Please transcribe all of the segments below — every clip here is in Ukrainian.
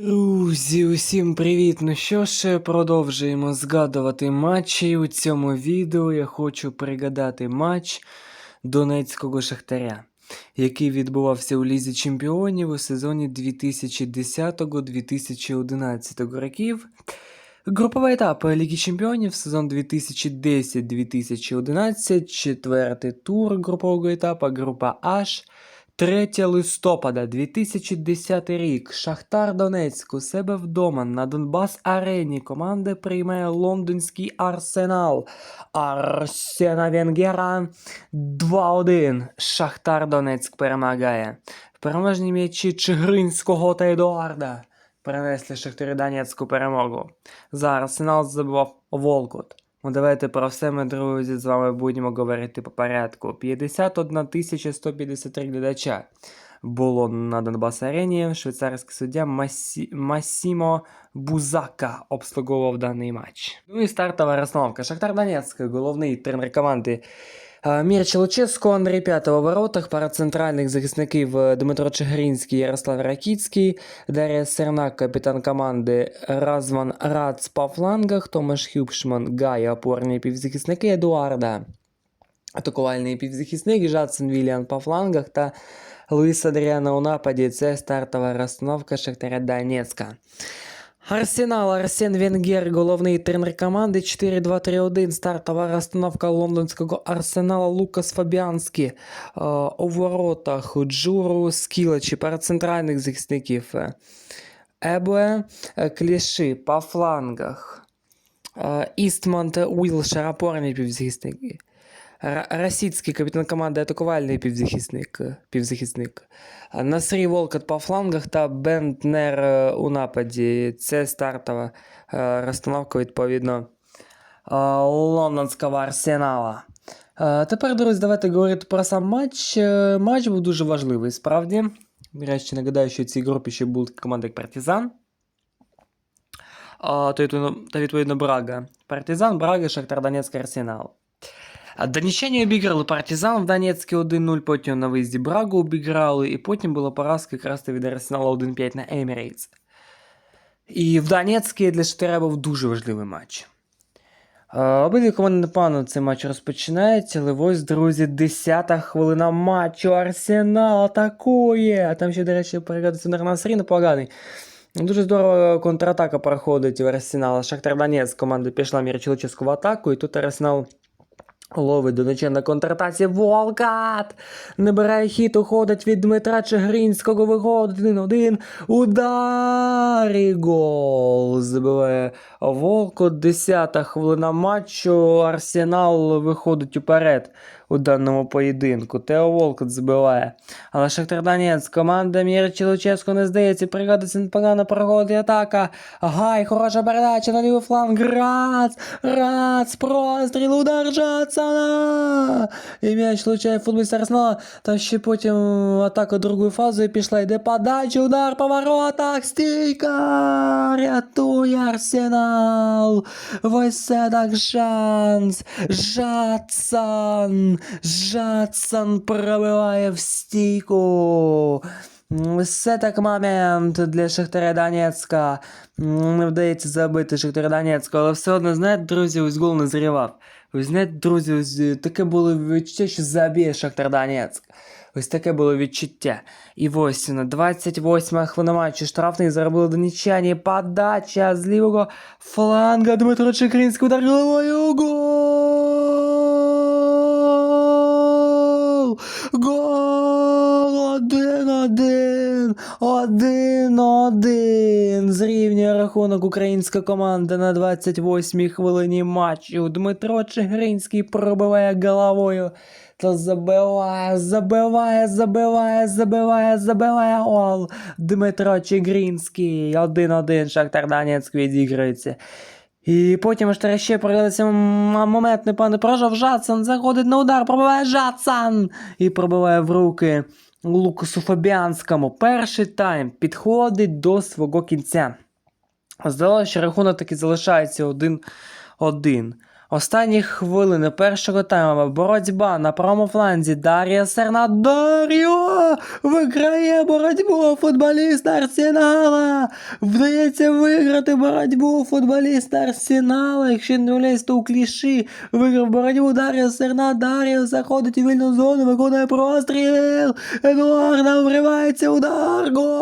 Друзі, усім привіт! Ну що ж, продовжуємо згадувати матчі. У цьому відео я хочу пригадати матч Донецького Шахтаря, який відбувався у Лізі Чемпіонів у сезоні 2010-2011 років. Груповий етап Ліги Чемпіонів сезон 2010-2011, четвертий тур групового етапу, група H. 3 листопада 2010 рік. Шахтар Донецьк у себе вдома на Донбас Арені. Команда приймає лондонський Арсенал. Арсена Венгера 2-1. Шахтар Донецьк перемагає. В переможній м'ячі Чигринського та Едуарда принесли Шахтарі Донецьку перемогу. За Арсенал забував Волкут. Ну, давайте про все ми, друзі, з вами будемо говорити по порядку. 51 153 глядача було на Донбас Арені. Швейцарський суддя Масі... Масімо Бузака обслуговував даний матч. Ну і стартова розстановка. Шахтар Донецьк, головний тренер команди Мірча Луческо, Андрій П'ятого в воротах, пара центральних захисників е, Дмитро Чигиринський, Ярослав Ракіцький, Дар'я Сернак, капітан команди Разван Рац по флангах, Томаш Хюбшман, Гай, опорні півзахисники Едуарда, атакувальний півзахисник, Жадсон Віліан по флангах та Луїс Адріана у нападі. Це стартова розстановка Шахтаря Донецька. Арсенал, Арсен Венгер, головний тренер команди 4-2-3-1, стартова розстановка лондонського Арсенала Лукас Фабіанський е, у воротах Джуру Скілачі, пара центральних захисників Ебе, е, Кліші по флангах, Істмонт Уілшер, опорні півзахисники. Ра- Російський капітан команди атакувальний півзахисник. півзахисник. Насрій Волкот по флангах та Бентнер е, у нападі. Це стартова е, розстановка, відповідно, е, лондонського арсенала. Тепер, друзі, давайте говорити про сам матч. Е, Матч був дуже важливий, справді. До речі, нагадаю, що в цій групі ще були команди як Партизан. Та відповідно Брага. Партизан, Брага, Шахтар Донецьк, Арсенал. А Донеччані обіграли Партизан в Донецькі 1-0, потім на виїзді Брагу обіграли, і потім була поразка якраз від Арсенала 1-5 на Емірейтс. І в Донецькі для Шахтаря був дуже важливий матч. Е, Обидві команди непогано цей матч розпочинають, але ось, друзі, 10-та хвилина матчу. Арсенал атакує. А там ще, до речі, перегляд на Насрі непоганий. Дуже здорово контратака проходить в Арсенал. Шахтар Донецьк команда пішла Мірчилоческу в атаку, і тут Арсенал ловить донече на контратаці. Волкат! Набирає хід, уходить від Дмитра Чигринського, виходить 1-1. Удар і гол. Забиває Волко. 10-та хвилина матчу. Арсенал виходить уперед у даному поєдинку. Тео Волкот забиває. Але Шахтар Донець, команда Мірчі Луческо не здається, пригодиться непогано проходить атака. Гай, хороша передача на лівий фланг. Рац, Рац, простріл, удар Джадсона. І м'яч влучає футболіст Арсенала. Та ще потім атака другою фазою пішла. Йде подача, удар по воротах. Стійка. Рятує Арсенал. Ось це так шанс. Жадсон. Жадсон пробиває в стійку. Все так момент для Шахтаря Донецька. Не вдається забити Шахтаря Донецька, але все одно, знаєте, друзі, ось гол не зрівав. Ви знаєте, друзі, ось е, таке було відчуття, що заб'є Шахтар Донецьк. Ось таке було відчуття. І ось на 28 хвилина матчу штрафний заробили донеччані. Подача з лівого фланга Дмитро Чекринський удар головою. Гол! 1-1. Зрівнює рахунок українська команда на 28-й хвилині матчу. Дмитро Чигринський пробиває головою. Та забиває, забиває, забиває, забиває, забиває гол. Дмитро Чигринський. 1-1. Шахтар Донецьк відіграється. І потім ж ще продається момент, не пане прожав. Жадсан заходить на удар, пробиває Жадсан і пробиває в руки. Лукасу Фабіанському. Перший тайм підходить до свого кінця. Здалося, що рахунок таки залишається 1-1. Останні хвилини першого тайму боротьба на правому фланзі Дар'я Серна. Дар'я! Виграє боротьбу футболіст Арсенала! Вдається виграти боротьбу футболіст Арсенала. Якщо не виявляється, то у кліші виграв боротьбу Дар'я Серна. Дар'я заходить у вільну зону, виконує простріл. Едуарда вривається удар. Гол!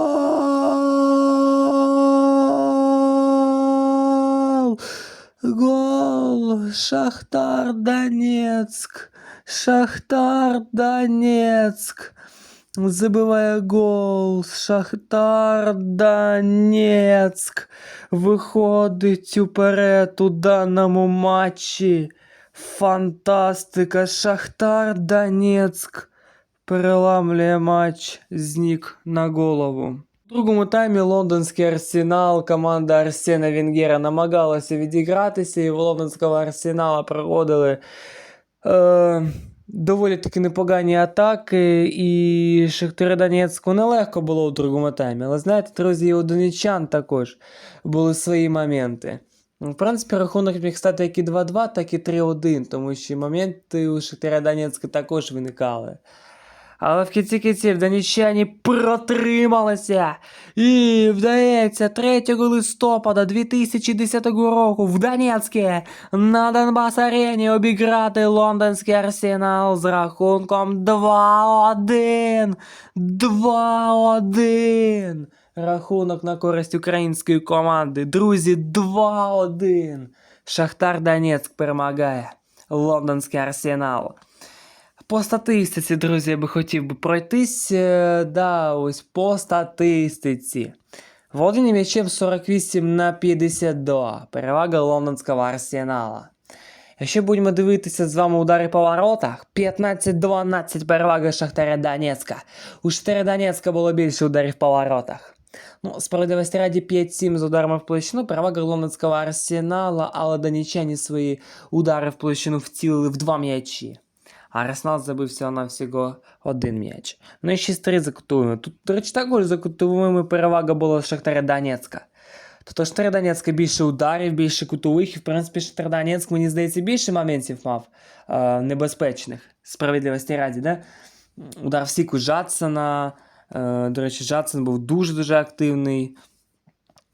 Гол! Шахтар Донецк! Шахтар Донецк! Забиває гол. Шахтар Донецк. Виходить уперед у даному матчі. Фантастика! Шахтар Донецк переламлює матч з ніг на голову. У другому таймі лондонський арсенал, команда Арсена Венгера намагалася відігратися, і в лондонського арсенала проводили е, доволі таки непогані атаки, і Шахтарю Донецьку нелегко було у другому таймі. Але знаєте, друзі, і у донеччан також були свої моменти. В принципі, рахунок міг стати як і 2-2, так і 3-1, тому що моменти у Шахтаря Донецька також виникали. Але в кінці кінців донеччані протрималися і вдається 3 листопада 2010 року в Донецьке на Донбас Арені обіграти лондонський арсенал з рахунком 2-1. 2-1. Рахунок на користь української команди. Друзі, 2-1. Шахтар Донецьк перемагає. Лондонський арсенал. По статистиці, друзі, я би хотів би пройтись. е, Да, ось по статистиці. Володіння м'ячем 48 на 52. Перевага лондонського арсенала. Якщо будемо дивитися з вами удари по воротах, 15-12 перевага Шахтаря Донецька. У Шахтаря Донецька було більше ударів по воротах. Ну, справедливості раді 5-7 з ударами в площину, перевага лондонського арсенала, але донеччані свої удари в площину вцілили в два м'ячі. Арсенал забив всього на всього один м'яч. Ну і 6-3 за кутовими. Тут, до речі, також за кутовими перевага була Шахтаря Донецька. Тобто Шахтар Донецька більше ударів, більше кутових, і в принципі Шахтар Донецьк, мені здається, більше моментів мав е, небезпечних. Справедливості раді, да? Удар в сіку Жадсона. Е, до речі, Жадсон був дуже-дуже активний.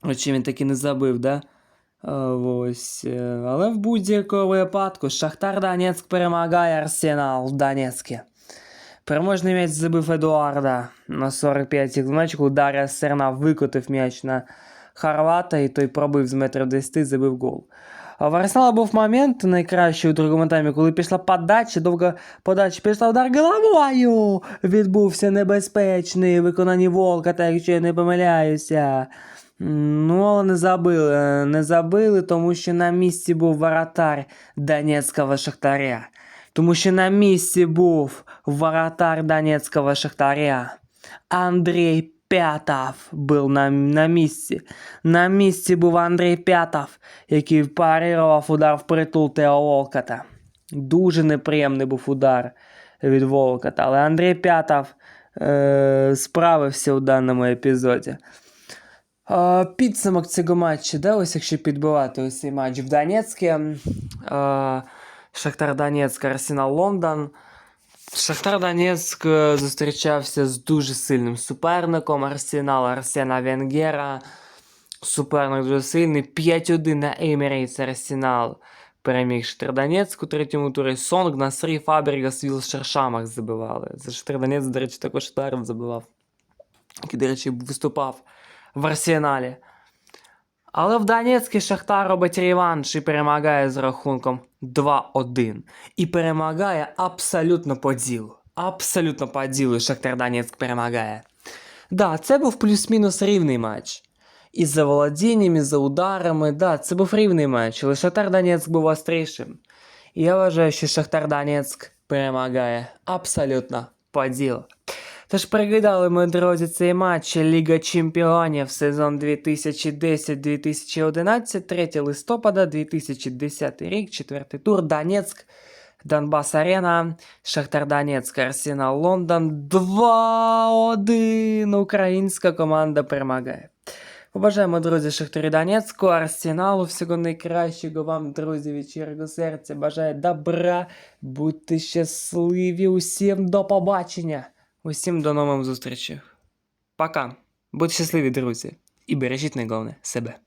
Очі він таки не забив, да? Ось. е, Але в будь-якому випадку Шахтар Донецьк перемагає Арсенал в Донецьке. Переможний м'яч забив Едуарда на 45-й клиночку. Дар'я Серна викотив м'яч на Хорвата, і той пробив з метрів 10, забив гол. В Арсенала був момент найкращий у другому таймі, коли пішла подача, довга подача, пішла удар головою. Відбувся небезпечний виконані Волка, так якщо я не помиляюся. Ну, але не забили. Не забили, тому що на місці був воротар Донецького Шахтаря. Тому що на місці був воротар Донецького Шахтаря. Андрій П'ятов був на, на місці. На місці був Андрій П'ятов, який парирував удар в притул Тео Волкота. Дуже неприємний був удар від Волкота, але Андрій П'ятов е, справився у даному епізоді. Е, підсумок цього матчу, да, ось якщо підбивати ось цей матч в Донецьке. Е, Шахтар Донецьк, Арсенал Лондон. Шахтар Донецьк е, зустрічався з дуже сильним суперником Арсенал Арсена Венгера. Суперник дуже сильний. 5-1 на Емірейтс Арсенал переміг Шахтар Донецьк у третьому турі. Сонг, Насрі, Фабрігас, Віл Шершамах забивали. За Шахтар Донецьк, до речі, також Шахтар забивав. Який, до речі, виступав в Арсеналі. Але в Донецьку Шахтар робить реванш і перемагає з рахунком 2-1. І перемагає абсолютно по ділу. Абсолютно по ділу Шахтар Донецьк перемагає. Да, це був плюс-мінус рівний матч. І за володінням, і за ударами, да, це був рівний матч, але Шахтар Донецьк був острішим. І я вважаю, що Шахтар Донецьк перемагає абсолютно по ділу. Тож пригадали ми, друзі, цей матч Ліга Чемпіонів сезон 2010-2011, 3 листопада 2010 рік, четвертий тур, Донецьк, Донбас Арена, Шахтар Донецьк, Арсенал Лондон 2-1. Українська команда перемагає. Побажаємо, друзі, Шахтарі Донецьку, Арсеналу, всього найкращого вам, друзі, від щирого серця. Бажаю добра, будьте щасливі, усім до побачення. Усім до нових зустрічей. Пока. Будьте щасливі, друзі. І бережіть найголовне себе.